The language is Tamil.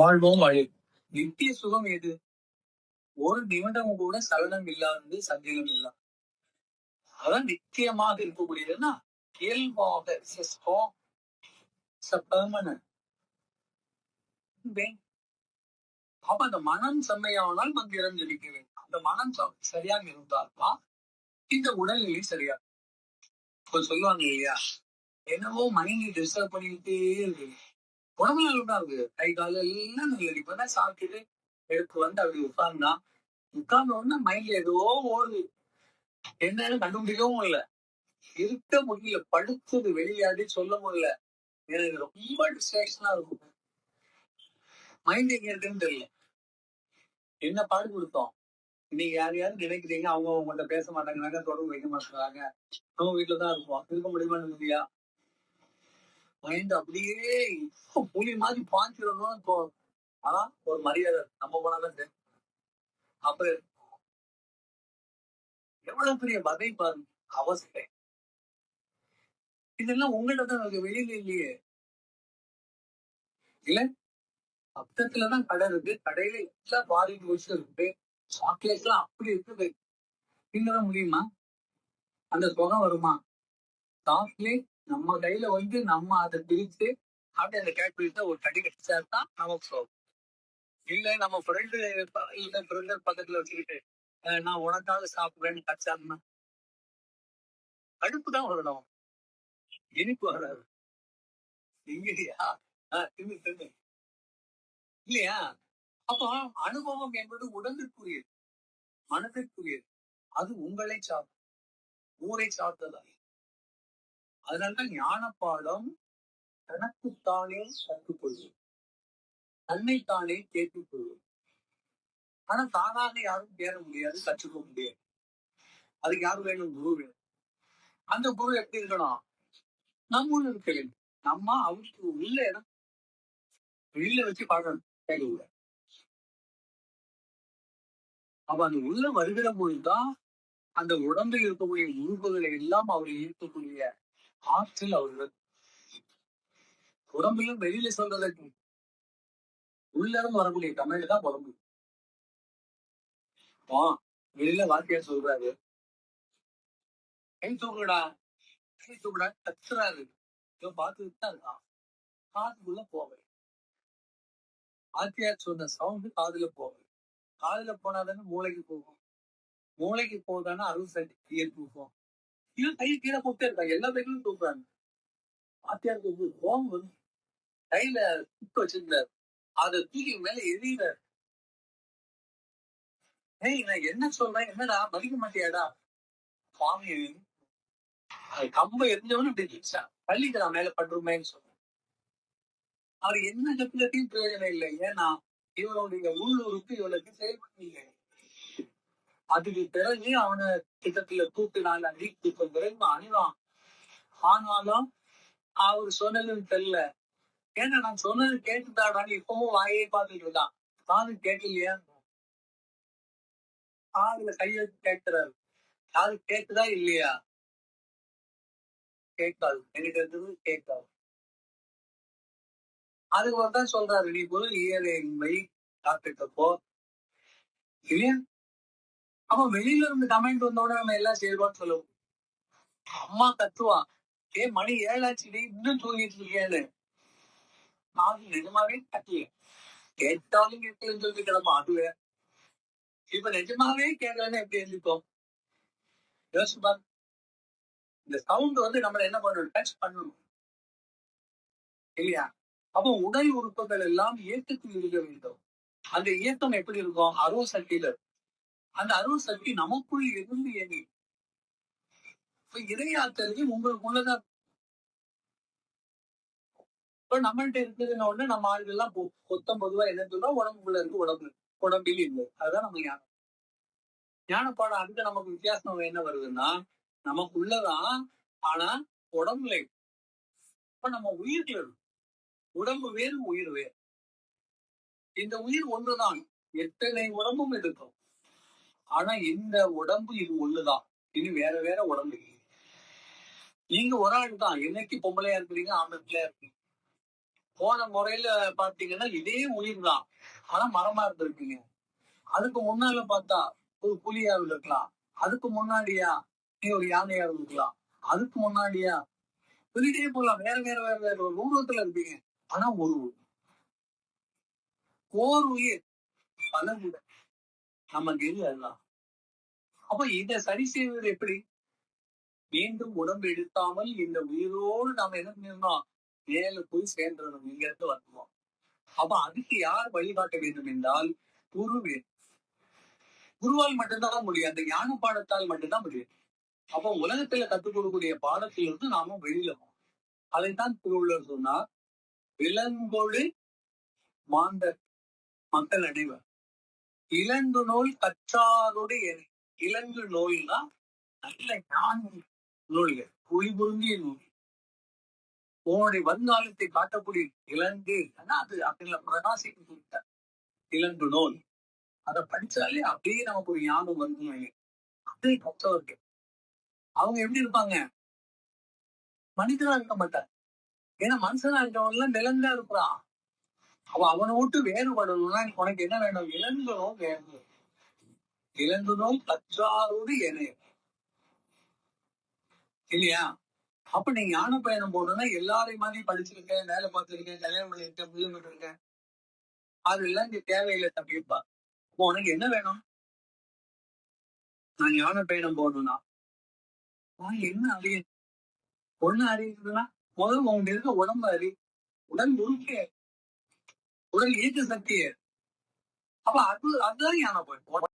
வாழ்வோம் வழி நித்திய சுகம் எது? ஒரு நிமிடம் கூட சலனம் இல்லாது சந்தேகம் இல்லாம அதான் நித்தியமாக இருக்கக்கூடியதுன்னா இயல்பாக அப்ப அந்த மனம் செம்மையானால் மந்திரம் ஜபிக்க வேண்டும். அந்த மனம் சரியாக இருந்தால்தான் இந்த உடல்நிலை சரியா இப்ப சொல்லுவாங்க இல்லையா? என்னவோ மனைவி டிஸ்டர்ப் பண்ணிக்கிட்டே இருக்கு. உடம்புல நல்லா இருக்கு கை கால எல்லாம் நல்லது இப்பதான் சாப்பிட்டுட்டு எடுத்து வந்து அப்படி உட்கார்ந்தா உட்கார்ந்த உடனே மைண்ட்ல ஏதோ ஓடுது. என்னன்னு கண்டுபிடிக்கவும் இல்ல. இருக்க முடியல. படுத்தது வெளியாடி சொல்ல முடியல. எனக்கு ரொம்ப டிஸ்ட்ராக்ஷனா இருக்கும். மைண்ட் எங்க இருக்குன்னு தெரியல. என்ன பாடு கொடுத்தோம்? நீங்க யார் யாரும் நினைக்கிறீங்க? அவங்க உங்கள்ட்ட பேச மாட்டாங்கிறாங்க தொடர்பு வைக்க மாட்டாங்க. அவங்க வீட்டுல தான் இருப்போம். இருக்க முடியுமா இல்லையா மைண்ட் அப்படியே புலி மாதிரி பாஞ்சிடணும் இப்போ ஆனா ஒரு மரியாதை. நம்ம போனாதான் அப்ப எவ்வளவு பெரிய வகை பாருங்க அவஸ்தை. இதெல்லாம் உங்கள்ட்ட தான் வெளியில இல்லையே. இல்ல? அப்தத்துலதான் கடை இருக்கு. கடையில எல்லா பாரிட்டு விஷயம் இருக்கு. சாக்லேட் எல்லாம் அப்படி இருக்குது. தின்னதான் முடியுமா? அந்த தொகை வருமா? சாக்லேட் நம்ம கையில வந்து நம்ம அதை பிரித்து அப்படியே அந்த கேட்பிரிட்ட ஒரு கடி கடிச்சா நமக்கு சோகம் இல்ல நம்ம ஃப்ரெண்டு இல்ல ஃப்ரெண்டு பக்கத்துல வச்சுக்கிட்டு நான் உனக்காக சாப்பிடுறேன்னு கடிச்சாங்கன்னா கடுப்பு தான் வரணும் இனிப்பு வராது. இல்லையா? ஆஹ், தின்னு தின்னு இல்லையா? அப்போ அனுபவம் என்பது உடம்பிற்குரியது மனதிற்குரியது. அது உங்களை சார்ந்தது ஊரை சார்ந்ததா அதனால்தான் ஞான பாடம் தனக்குத்தானே கற்றுக்கொள்வது தன்னைத்தானே கேட்டுக்கொள்வது ஆனா தானாக யாரும் தேட முடியாது கற்றுக்க முடியாது. அதுக்கு யாரும் வேணும்? குரு வேணும். அந்த குரு எப்படி இருக்கணும்? நம்ம உள்ள இருக்க வேண்டும் நம்ம அவருக்கு உள்ள இடம் வெளியில வச்சு பாடணும் கேட்க அவ அப்ப அந்த உள்ள வருகிற பொழுதுதான் அந்த உடம்பில் இருக்கக்கூடிய உறுப்புகளை எல்லாம் அவர் ஈர்க்கக்கூடிய ஆற்றல் அவர்கள் உடம்பிலும் வெளியில சொல்றதுக்கு உள்ளரும் வரக்கூடிய தமிழ் தான் உடம்பு ஆ, வெளியில வார்த்தையா சொல்றாரு. கை தூக்குடா கை தூக்குடா கத்துறாரு. இவன் பார்த்துட்டு தான் இருக்கான் காதுக்குள்ள போவேன் வாத்தியார் சொன்ன சவுண்டு காதுல போவேன் காதுல போனாதானே மூளைக்கு போகும் மூளைக்கு போதானே அறுவை சட்டி கீழ் கை கீழே போட்டே இருக்காங்க எல்லா பேரும் தூக்குறாங்க வாத்தியாருக்கு வந்து கோபம் வந்து கையில குத்து வச்சிருந்தார். அதை தூக்கி மேல எரியுறாரு ஏய் நான் என்ன சொல்றேன்? என்னடா மதிக்க மாட்டியாடா? சுவாமி அது கம்ப எரிஞ்சவனு இப்படி நிச்சா பள்ளிக்கு நான் மேல பண்றோமேன்னு சொன்னேன். அவர் என்ன கப்பிலத்தையும் பிரயோஜனம் இல்லை. ஏன்னா இவருடைய உள்ளூருக்கு இவளுக்கு செயல்படவில்லை அதுக்கு பிறகு அவனை கிட்டத்துல தூக்கினால அடித்து பிறகு அணிதான் ஆனாலும் அவர் சொன்னதுன்னு தெரியல. ஏன்னா நான் சொன்னது கேட்டுதாடான்னு இப்பவும் வாயை பார்த்துட்டு இருக்கான் நானும் கேட்கலையா. காதுல கையை கேட்கிறாரு. காது கேட்குதா இல்லையா? கேட்காது. எனக்கு இருந்தது கேட்காது. அதுக்கு ஒரு தான் சொல்றாரு நீ போது இயற்கை காத்துக்கப்போ இல்லையா? அப்ப வெளியில இருந்து கமெண்ட் வந்தோட நம்ம எல்லாம் செயல்பாடு சொல்லுவோம். அம்மா கத்துவா ஏ மணி ஏழாச்சுடி இன்னும் தூங்கிட்டு இருக்கேன்னு. நான் நிஜமாவே கட்டல. கேட்டாலும் கேட்கலன்னு சொல்லி கிடப்போம் அதுவே இப்ப நிஜமாவே கேட்கலன்னு எப்படி எழுதிப்போம் யோசிப்பா இந்த சவுண்ட் வந்து நம்மள என்ன பண்ணணும் டச் பண்ணணும் இல்லையா? அப்போ உடல் உறுப்புகள் எல்லாம் இயக்கத்தில் இருக்க வேண்டும். அந்த இயக்கம் எப்படி இருக்கும்? அருவ சக்தியில இருக்கும். அந்த அருள் சக்தி நமக்குள் இருந்து இயங்கி இப்ப இறையாற்றலுக்கு உங்களுக்குள்ளதான் இப்ப நம்மள்கிட்ட இருக்குதுன்னு உடனே நம்ம ஆளுகள் எல்லாம் பொத்தம் பொதுவா என்ன உடம்புக்குள்ள இருக்கு உடம்பு உடம்பில் இல்லை. அதுதான் நம்ம ஞானம். ஞானப்பாடம் அதுக்கு நமக்கு வித்தியாசம் என்ன வருதுன்னா நமக்குள்ளதான் ஆனா உடம்புல இப்ப நம்ம உயிர்ல உடம்பு வேறு உயிர் வேறு. இந்த உயிர் ஒன்றுதான். எத்தனை உடம்பும் இருக்கும் ஆனா இந்த உடம்பு இது ஒண்ணுதான். இது வேற வேற உடம்பு இல்லை நீங்க ஒரு ஆள் தான். என்னைக்கு பொம்பளையா இருக்கிறீங்க பிள்ளையா இருக்கீங்க போன முறையில பாத்தீங்கன்னா இதே உயிர் தான். ஆனா மரமா இருந்திருக்கீங்க. அதுக்கு முன்னால பார்த்தா ஒரு புலியா இருக்கலாம். அதுக்கு முன்னாடியா நீ ஒரு யானையா இருக்கலாம். அதுக்கு முன்னாடியா? சொல்லிட்டே போலாம். வேற வேற வேற வேற ஒரு உருவத்துல இருப்பீங்க. ஆனா ஒரு உயிர். ஓர் உயிர். பல உயிர் நமக்கு இல்லை எல்லாம். அப்ப இதை சரி செய்வது எப்படி? மீண்டும் உடம்பு எடுத்தாமல் இந்த உயிரோடு நாம என்ன பண்ணிருந்தோம் மேல போய் சேர்ந்துடணும் இங்க இருந்து வரணும்? அப்ப அதுக்கு யார் வழிகாட்ட வேண்டும் என்றால் குருவே. குருவால் மட்டும்தான் முடியும். அந்த ஞான பாடத்தால் மட்டும்தான் முடியும். அப்போ உலகத்துல கத்துக் கொடுக்கக்கூடிய பாடத்திலிருந்து நாம வெளியில அதைத்தான் திருவள்ளுவர் சொன்னார் விலங்கோடு மாந்தர் மக்கள் அடைவர் இளங்கு நோய் கற்றாரோடு இளங்கு நோய்னா நல்ல? ஞான நூல்கள் ஒளி பொருந்திய நூல் உன்னுடைய வருங்காலத்தை காட்டக்கூடிய இலங்கு ஆனா அது அப்படின்ல பிரகாசிக்கு கொடுத்த இலங்கு நூல். அதை படிச்சாலே அப்படியே நமக்கு ஒரு ஞானம் வந்து அப்படியே கற்றவர்கள் அவங்க எப்படி இருப்பாங்க? மனிதனா இருக்க மாட்டாங்க. ஏன்னா மனுஷனா இருக்கவங்க எல்லாம் நிலந்தா இருக்கிறான். அவன் அவனை விட்டு வேறுபடணும்னா உனக்கு என்ன வேணும்? இழந்தனும் வேணும் இழந்தனும் கற்றாரோடு என இல்லையா? அப்ப நீ ஞான பயணம் போகணும்னா எல்லாரையும் மாதிரி படிச்சிருக்கேன் வேலை பார்த்திருக்கேன் கல்யாணம் பண்ணிருக்கேன் பிள்ளை இருக்கேன் அதெல்லாம் இங்க தேவையில்லை தப்பிப்பா அப்போ உனக்கு என்ன வேணும்? நான் ஞான பயணம் போகணும்னா. நான் என்ன அறிய ஒண்ணு அறியுதுன்னா முதல்ல உங்க இருக்க உடம்பு அறி உடம்பு இருக்கே உடல் ஈர்க்க சக்தி அப்ப அது அதுதான் ஞான பயணம்